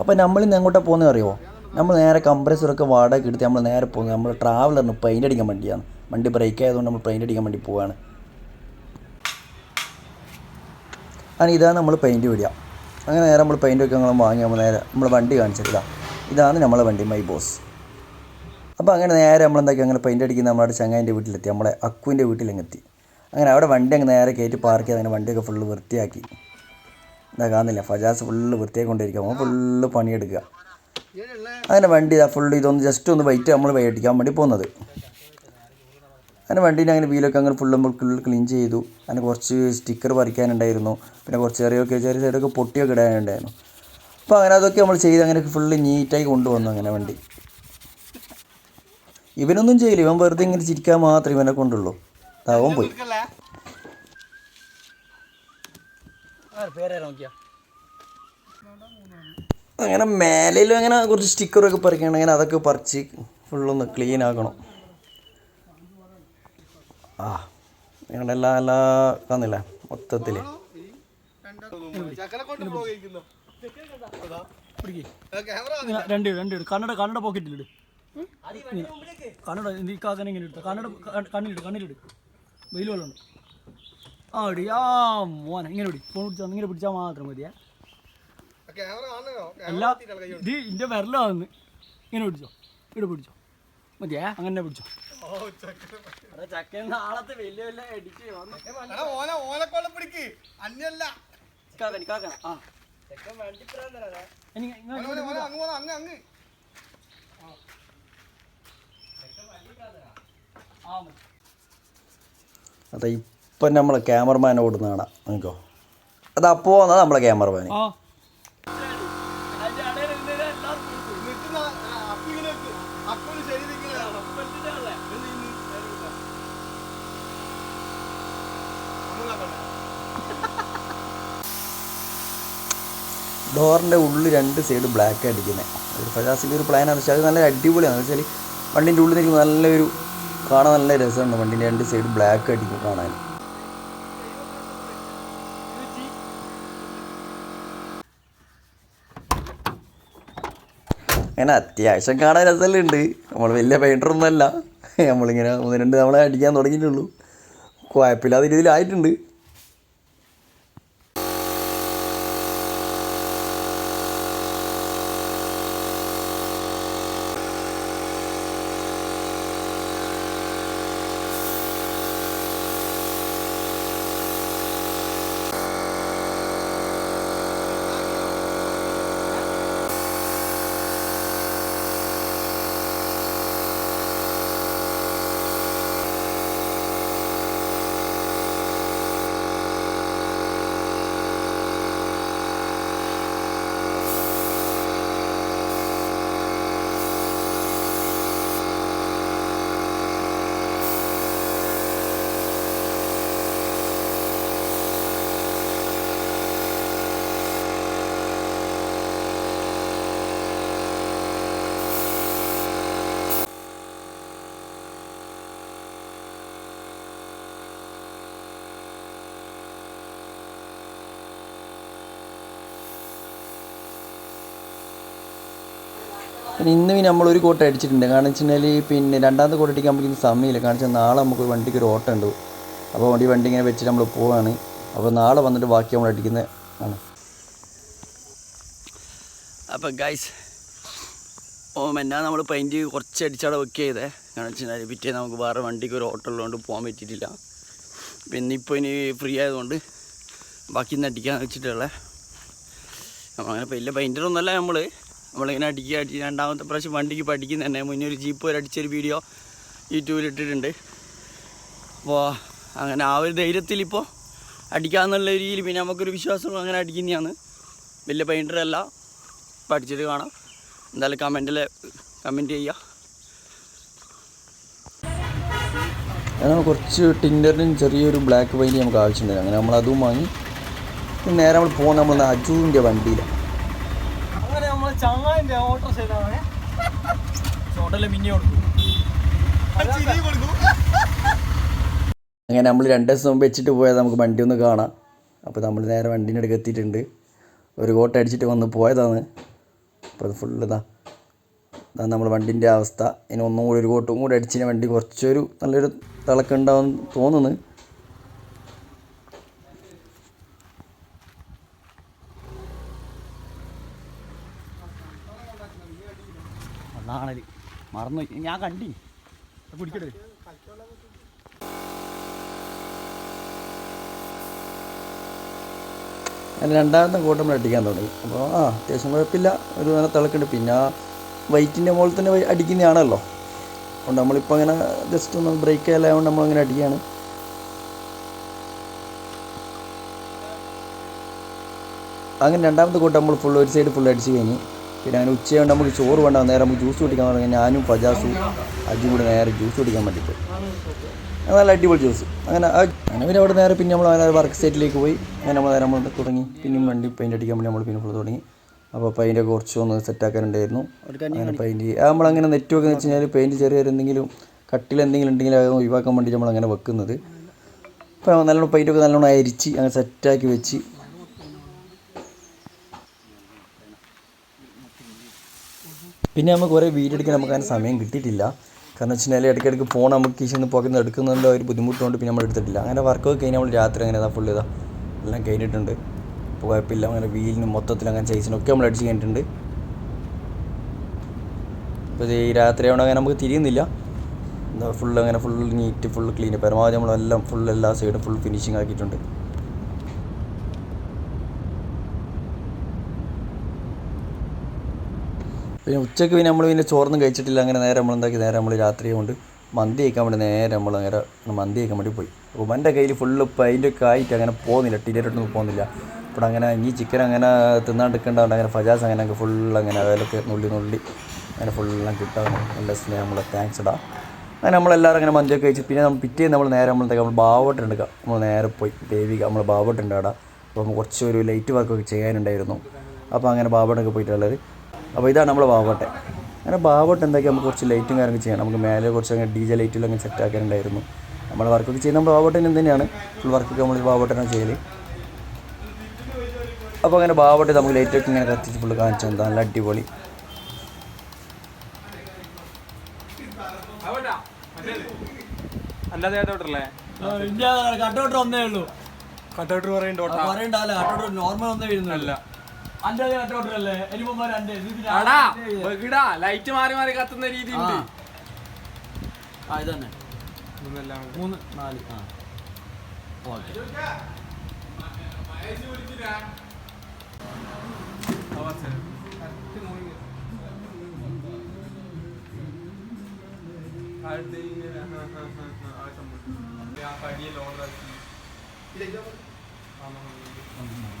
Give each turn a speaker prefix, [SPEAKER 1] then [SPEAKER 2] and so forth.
[SPEAKER 1] അപ്പോൾ നമ്മൾ ഇന്ന് എങ്ങോട്ടാണ് പോകുന്നത് അറിയുമോ നമ്മൾ നേരെ കംപ്രസറൊക്കെ വാടക എടുത്ത് നമ്മൾ നേരെ പോകുന്നത് നമ്മൾ ട്രാവലറിന് പെയിന്റ് അടിക്കാൻ വേണ്ടിയാണ്. വണ്ടി ബ്രേക്ക് ആയതുകൊണ്ട് നമ്മൾ പെയിന്റ് അടിക്കാൻ വേണ്ടി പോവുകയാണ് അങ്ങനെ ഇതാണ് നമ്മൾ പെയിന്റ് വിടുക അങ്ങനെ നേരെ നമ്മൾ പെയിന്റ് ഒക്കെ നമ്മൾ വാങ്ങി നമ്മൾ നേരെ നമ്മൾ വണ്ടി കാണിച്ചിട്ടില്ല ഇതാണ് നമ്മളെ വണ്ടി മൈ ബോസ് അപ്പോൾ അങ്ങനെ നേരെ നമ്മൾ എന്താക്കി? അങ്ങനെ പെയിന്റ് അടിക്കുന്ന നമ്മുടെ ചങ്ങായിന്റെ വീട്ടിലെത്തി. നമ്മളെ അക്കുവിന്റെ വീട്ടിലെത്തി അങ്ങനെ അവിടെ വണ്ടി അങ്ങ് നേരെ കയറ്റി പാർക്ക് ചെയ്ത് അങ്ങനെ വണ്ടിയൊക്കെ ഫുള്ള് വൃത്തിയാക്കി. ഇതാ കാണുന്നില്ല ഫജാസ് ഫുള്ള് വൃത്തിയാക്കൊണ്ടിരിക്കുക അവൻ ഫുള്ള് പണിയെടുക്കുക. അങ്ങനെ വണ്ടി ഫുള്ള് ഇതൊന്ന് ജസ്റ്റ് ഒന്ന് വൈറ്റ് നമ്മൾ വൈകിട്ടിക്കാൻ വേണ്ടി പോകുന്നത് അങ്ങനെ വണ്ടീന്റെ അങ്ങനെ വീലൊക്കെ അങ്ങനെ ഫുള്ള് നമ്മൾ ക്ലീൻ ചെയ്തു. അങ്ങനെ കുറച്ച് സ്റ്റിക്കർ പറിക്കാനുണ്ടായിരുന്നു. പിന്നെ കുറച്ച് ചെറിയൊക്കെ ചെറിയ സൈഡൊക്കെ പൊട്ടിയൊക്കെ ഇടാനുണ്ടായിരുന്നു. അപ്പോൾ അങ്ങനെ അതൊക്കെ നമ്മൾ ചെയ്ത് അങ്ങനെ ഫുള്ള് നീറ്റായി കൊണ്ടുവന്നു അങ്ങനെ വണ്ടി. ഇവനൊന്നും ചെയ്യില്ല. ഇവൻ വെറുതെ ഇങ്ങനെ ചിരിക്കാൻ മാത്രമേ ഇവനെ കൊണ്ടുള്ളൂ. ദാ അവൻ പോയി. അങ്ങനെ മേലയിലും അങ്ങനെ കുറച്ച് സ്റ്റിക്കറൊക്കെ പറിക്കണം. അങ്ങനെ അതൊക്കെ പറിച്ച് ഫുള്ളൊന്ന് ക്ലീൻ ആക്കണം. ആ ഞങ്ങളുടെ എല്ലാ എല്ലാ കന്നില്ല മൊത്തത്തിൽ
[SPEAKER 2] രണ്ട് രണ്ട് കണ്ണട കണ്ണട പോക്കറ്റിലിട് കണ്ണട നീ കാക്കനെ ഇങ്ങനെ എടുത്ത കണ്ണട ക- കണ്ണിലിട് കണ്ണിലിട്. വെയിൽ വെള്ളമുണ്ട്. ആ ഇടി ആ മോനെ ഇങ്ങനെ പിടി ഫോൺ പിടിച്ചാൽ ഇങ്ങനെ പിടിച്ചാൽ മാത്രം മതിയേ. അല്ല ഇത് ഇന്റെ വിരലാന്ന്. ഇങ്ങനെ പിടിച്ചോ ഇവിടെ പിടിച്ചോ. മതിയേ അങ്ങനെ പിടിച്ചോ. ചക്കൻ നാളത്തെ വലിയ വലിയ കാക്കൻ ആ. എനിക്ക് ഇങ്ങ് ആ മതി.
[SPEAKER 1] അതാ ഇപ്പം നമ്മളെ ക്യാമറമാൻ ഓടുന്ന കാണാം നിങ്ങൾക്കോ അത് അപ്പോൾ വന്നത് നമ്മളെ ക്യാമറമാൻ. ഡോറിന്റെ ഉള്ളിൽ രണ്ട് സൈഡ് ബ്ലാക്ക് അടിക്കുന്നത് ഒരു ഫജാസിന്റെ ഒരു പ്ലാനാണ് പക്ഷേ അത് നല്ല അടിപൊളിയാണ്. എന്ന് വെച്ചാൽ വണ്ടീന്റെ ഉള്ളിൽ നിൽക്കുന്ന നല്ലൊരു കാണാൻ നല്ല രസമുണ്ട്. വണ്ടീന്റെ രണ്ട് സൈഡ് ബ്ലാക്ക് അടിക്കും കാണാൻ. അങ്ങനെ അത്യാവശ്യം കാണാൻ രസമെല്ലാം ഉണ്ട് നമ്മൾ വലിയ പെയിന്ററൊന്നുമല്ല നമ്മളിങ്ങനെ ഒന്ന് രണ്ട് നമ്മളെ അടിക്കാൻ തുടങ്ങിയിട്ടുള്ളൂ. കുഴപ്പമില്ലാത്ത രീതിയിലായിട്ടുണ്ട്. പിന്നെ ഇന്ന് പിന്നെ നമ്മളൊരു കോട്ട അടിച്ചിട്ടുണ്ട്. കാരണം വെച്ച് കഴിഞ്ഞാൽ പിന്നെ രണ്ടാമത്തെ കോട്ട അടിക്കാൻ ഇന്ന് സമയമില്ല. കാരണം വെച്ചാൽ നാളെ നമുക്ക് വണ്ടിക്ക് ഒരു ഓട്ടം ഉണ്ട്. അപ്പോൾ വണ്ടി വണ്ടി ഇങ്ങനെ വെച്ചിട്ട് നമ്മൾ പോവാണ്. അപ്പോൾ നാളെ വന്നിട്ട് ബാക്കി നമ്മൾ അടിക്കുന്നത് ആണ്. അപ്പം ഗൈസ് ഓ എന്നാ നമ്മൾ പെയിന്റ് കുറച്ച് അടിച്ചവിടെ വെക്ക് ചെയ്തേ. കാരണം വെച്ചാൽ പിറ്റേ നമുക്ക് വേറെ വണ്ടിക്ക് ഒരു ഓട്ടം ഉള്ളതുകൊണ്ട് പോകാൻ പറ്റിയിട്ടില്ല. പിന്നെ ഇപ്പോൾ ഇനി ഫ്രീ ആയതുകൊണ്ട് ബാക്കി ഇന്ന് അടിക്കാന്ന് വെച്ചിട്ടുള്ളത് നമ്മളങ്ങനെ വലിയ പെയിന്ററൊന്നുമല്ല നമ്മൾ നമ്മളിങ്ങനെ അടിക്കുക അടി രണ്ടാമത്തെ പ്രാവശ്യം വണ്ടിക്ക് പഠിക്കുന്ന തന്നെ. മുന്നേ ഒരു ജീപ്പ് വരെ അടിച്ചൊരു വീഡിയോ യൂട്യൂബിൽ ഇട്ടിട്ടുണ്ട്. അപ്പോൾ അങ്ങനെ ആ ഒരു ധൈര്യത്തിലിപ്പോൾ അടിക്കാമെന്നുള്ള രീതിയിൽ പിന്നെ നമുക്കൊരു വിശ്വാസം അങ്ങനെ അടിക്കുന്നതാണ്. വലിയ പെയിന്ററല്ല പഠിച്ചിട്ട് കാണാം. എന്തായാലും കമന്റിൽ കമന്റ് ചെയ്യുക. അങ്ങനെ കുറച്ച് ടിൻഡറിനും ചെറിയൊരു ബ്ലാക്ക് വൈന്റെ നമുക്ക് ആവശ്യമുണ്ടായിരുന്നു അങ്ങനെ നമ്മൾ അതും വാങ്ങി നേരെ നമ്മൾ പോകുന്ന നമ്മൾ അജുവിന്റെ വണ്ടിയിലാണ്.
[SPEAKER 2] നമ്മളെ ചങ്ങായിന്റെ ഓട്ടോ ചെയ്താണ് ചോട്ടല്ലേ മിന്നി കൊടുക്കും
[SPEAKER 1] അങ്ങനെ നമ്മൾ രണ്ട് ദിവസം മുമ്പ് വെച്ചിട്ട് പോയാൽ നമുക്ക് വണ്ടി ഒന്ന് കാണാം. അപ്പോൾ നമ്മൾ നേരെ വണ്ടീന്റെ അടുക്ക് എത്തിയിട്ടുണ്ട്. ഒരു കോട്ട അടിച്ചിട്ട് വന്ന് പോയതാണ്. അപ്പോൾ ഫുള്ള് ഇതാ. ഇതാ നമ്മൾ വണ്ടീന്റെ അവസ്ഥ. ഇനി ഒന്നും കൂടി ഒരു കോട്ടും കൂടി അടിച്ചിന് വണ്ടി കുറച്ചൊരു നല്ലൊരു തിളക്കുണ്ടാവും തോന്നുന്നു.
[SPEAKER 2] മറന്നു. ഞാൻ കണ്ടി. കുടിക്കട്ടെ.
[SPEAKER 1] അങ്ങനെ രണ്ടാമത്തെ കൂട്ടം നമ്മൾ അടിക്കാൻ തുടങ്ങി. അപ്പോൾ ആ അത്യാവശ്യം കുഴപ്പമില്ല. ഒരു നല്ല തിളക്കുണ്ട് പിന്നെ ആ വൈറ്റിന്റെ മുകളിൽ തന്നെ അടിക്കുന്നതാണല്ലോ. അതുകൊണ്ട് നമ്മളിപ്പോൾ അങ്ങനെ ജസ്റ്റ് ഒന്ന് ബ്രേക്ക് ചെയ്യാലായതുകൊണ്ട് നമ്മളങ്ങനെ അടിക്കുകയാണ്. അങ്ങനെ രണ്ടാമത്തെ കൂട്ടം നമ്മൾ ഫുൾ ഒരു സൈഡ് ഫുൾ അടിച്ച് കഴിഞ്ഞ് പിന്നെ അങ്ങനെ ഉച്ചയുണ്ട് നമുക്ക് ചോറ് വേണ്ട. നേരെ നമുക്ക് ജ്യൂസ് കുടിക്കാൻ തുടങ്ങി. ഞാനും ഫജാസും അജു കൂടി നേരെ ജ്യൂസ് കുടിക്കാൻ വേണ്ടിയിട്ട് നല്ല അടിപൊളി ജ്യൂസ് അങ്ങനെ അങ്ങനെ പിന്നെ അവിടെ നേരെ പിന്നെ നമ്മൾ അങ്ങനെ വർക്ക് സൈറ്റിലേക്ക് പോയി. അങ്ങനെ നമ്മൾ നേരെ നമ്മൾ തുടങ്ങി. പിന്നെയും വണ്ടി പെയിന്റ് അടിക്കാൻ വേണ്ടി നമ്മൾ പിന്നെ ഫുൾ തുടങ്ങി. അപ്പോൾ പെയിന്റ് ഒക്കെ കുറച്ച് ഒന്ന് സെറ്റാക്കാനുണ്ടായിരുന്നു അങ്ങനെ പെയിന്റ് നമ്മളങ്ങനെ നെറ്റ് വെക്കുന്ന വെച്ച് കഴിഞ്ഞാൽ പെയിന്റ് ചെറിയ എന്തെങ്കിലും കട്ടിൽ എന്തെങ്കിലും ഉണ്ടെങ്കിൽ അത് ഒഴിവാക്കാൻ വേണ്ടി നമ്മൾ അങ്ങനെ വെക്കുന്നത്. അപ്പോൾ നല്ലോണം പെയിന്റൊക്കെ നല്ലോണം അരിച്ച് അങ്ങനെ സെറ്റാക്കി വെച്ച് പിന്നെ നമുക്ക് കുറേ വീഡിയോ എടുക്കാൻ നമുക്ക് അങ്ങനെ സമയം കിട്ടിയിട്ടില്ല. കാരണം വെച്ച് കഴിഞ്ഞാൽ ഇടയ്ക്കിടയ്ക്ക് ഫോൺ നമുക്ക് കീശിൽ നിന്ന് എടുക്കുന്നതിന്റെ ഒരു ബുദ്ധിമുട്ടുകൊണ്ട് പിന്നെ നമ്മൾ എടുത്തിട്ടില്ല. അങ്ങനെ വർക്കൊക്കെ കഴിഞ്ഞ് നമ്മൾ രാത്രി അങ്ങനെ ഫുള്ള് ഇതാ എല്ലാം കഴിഞ്ഞിട്ടുണ്ട്. ഇപ്പോൾ കുഴപ്പമില്ല. അങ്ങനെ വീലിന് മൊത്തത്തിൽ അങ്ങനെ സൈസിനൊക്കെ നമ്മൾ അടിച്ച് കഴിഞ്ഞിട്ടുണ്ട്. ഇപ്പോൾ ഈ രാത്രി ആവണം അങ്ങനെ നമുക്ക് തിരിയുന്നില്ല. എന്താ ഫുൾ അങ്ങനെ ഫുൾ നീറ്റ് ഫുൾ ക്ലീൻ പരമാവധി നമ്മളെല്ലാം ഫുൾ എല്ലാ സൈഡും ഫുൾ ഫിനിഷിങ് ആക്കിയിട്ടുണ്ട്. പിന്നെ ഉച്ചയ്ക്ക് പിന്നെ നമ്മൾ പിന്നെ ചോറൊന്നും കഴിച്ചിട്ടില്ല. അങ്ങനെ നേരെ നമ്മൾ എന്താക്കി? നേരെ നമ്മൾ രാത്രി കൊണ്ട് മന്തി കഴിക്കാൻ വേണ്ടി നേരെ നമ്മൾ നേരെ മന്തി കഴിക്കാൻ വേണ്ടി പോയി. അപ്പോൾ എന്റെ കയ്യിൽ ഫുള്ള് അതിന്റെയൊക്കെ ആയിട്ട് അങ്ങനെ പോകുന്നില്ല. ടിക്കറ്റൊന്നും പോകുന്നില്ല. അപ്പോൾ അങ്ങനെ ഈ ചിക്കൻ അങ്ങനെ തിന്നാണ്ടിരിക്കേണ്ടതുകൊണ്ട് അങ്ങനെ ഫജാസ് അങ്ങനെ ഫുൾ അങ്ങനെ അതിലൊക്കെ നുള്ളി നുള്ളി അങ്ങനെ ഫുള്ളെല്ലാം കിട്ടാൻ നല്ല സ്നേഹം നമ്മളെ താങ്ക്സ് ഇടാം അങ്ങനെ നമ്മളെല്ലാവരും അങ്ങനെ മന്തിയൊക്കെ കഴിച്ച് പിന്നെ നമ്മൾ പിറ്റേന്ന് നമ്മൾ നേരെ നമ്മൾ നമ്മൾ എടുക്കുക നമ്മൾ നേരെ പോയി. ദേവിക നമ്മൾ ബാവോട്ടുണ്ട് അവിടെ അപ്പോൾ കുറച്ച് ഒരു ലൈറ്റ് വർക്കൊക്കെ ചെയ്യാനുണ്ടായിരുന്നു. അപ്പോൾ അങ്ങനെ ബാബോട്ടൊക്കെ പോയിട്ടുള്ളത് അപ്പോൾ ഇതാണ് നമ്മുടെ ബാവോട്ടെ അങ്ങനെ ബാവോട്ട് എന്താക്കി നമുക്ക് കുറച്ച് ലൈറ്റും കാര്യങ്ങളൊക്കെ ചെയ്യാം നമുക്ക് മേലെ കുറച്ച് അങ്ങനെ ഡി ജെ ലൈറ്റിൽ അങ്ങനെ സെറ്റ് ആക്കാനുണ്ടായിരുന്നു. നമ്മൾ വർക്കൊക്കെ ചെയ്യുന്ന നമ്മൾ ബാവോട്ടൻ തന്നെയാണ്. ഫുൾ വർക്കൊക്കെ നമ്മൾ ബാവോട്ടനാണ് ചെയ്യൽ അപ്പോൾ അങ്ങനെ ബാവോട്ട് നമുക്ക് ലൈറ്റൊക്കെ ഇങ്ങനെ കത്തിച്ച് ഫുള്ള് കാണിച്ചു തന്നെ. നല്ല അടിപൊളി.
[SPEAKER 3] അല്ലാതെ ഏതോട്ടല്ലേ
[SPEAKER 2] ഇന്ത്യ കട്ടൗട്ടർ ഒന്നേ ഉള്ളൂ.
[SPEAKER 3] കട്ടൗട്ടർ പറയുന്നുണ്ടോ
[SPEAKER 2] പറയണ്ടല്ല കട്ടൗട്ടർ നോർമൽ ഒന്നേ വരുന്നില്ല
[SPEAKER 3] ലൈറ്റ് മാറി മാറി കത്തുന്ന രീതി ഉണ്ട്
[SPEAKER 2] ആ ഇത് തന്നെ
[SPEAKER 3] ഇതൊന്നെല്ലാം
[SPEAKER 2] മൂന്ന് നാല് ആ ഓക്കെ
[SPEAKER 3] ആ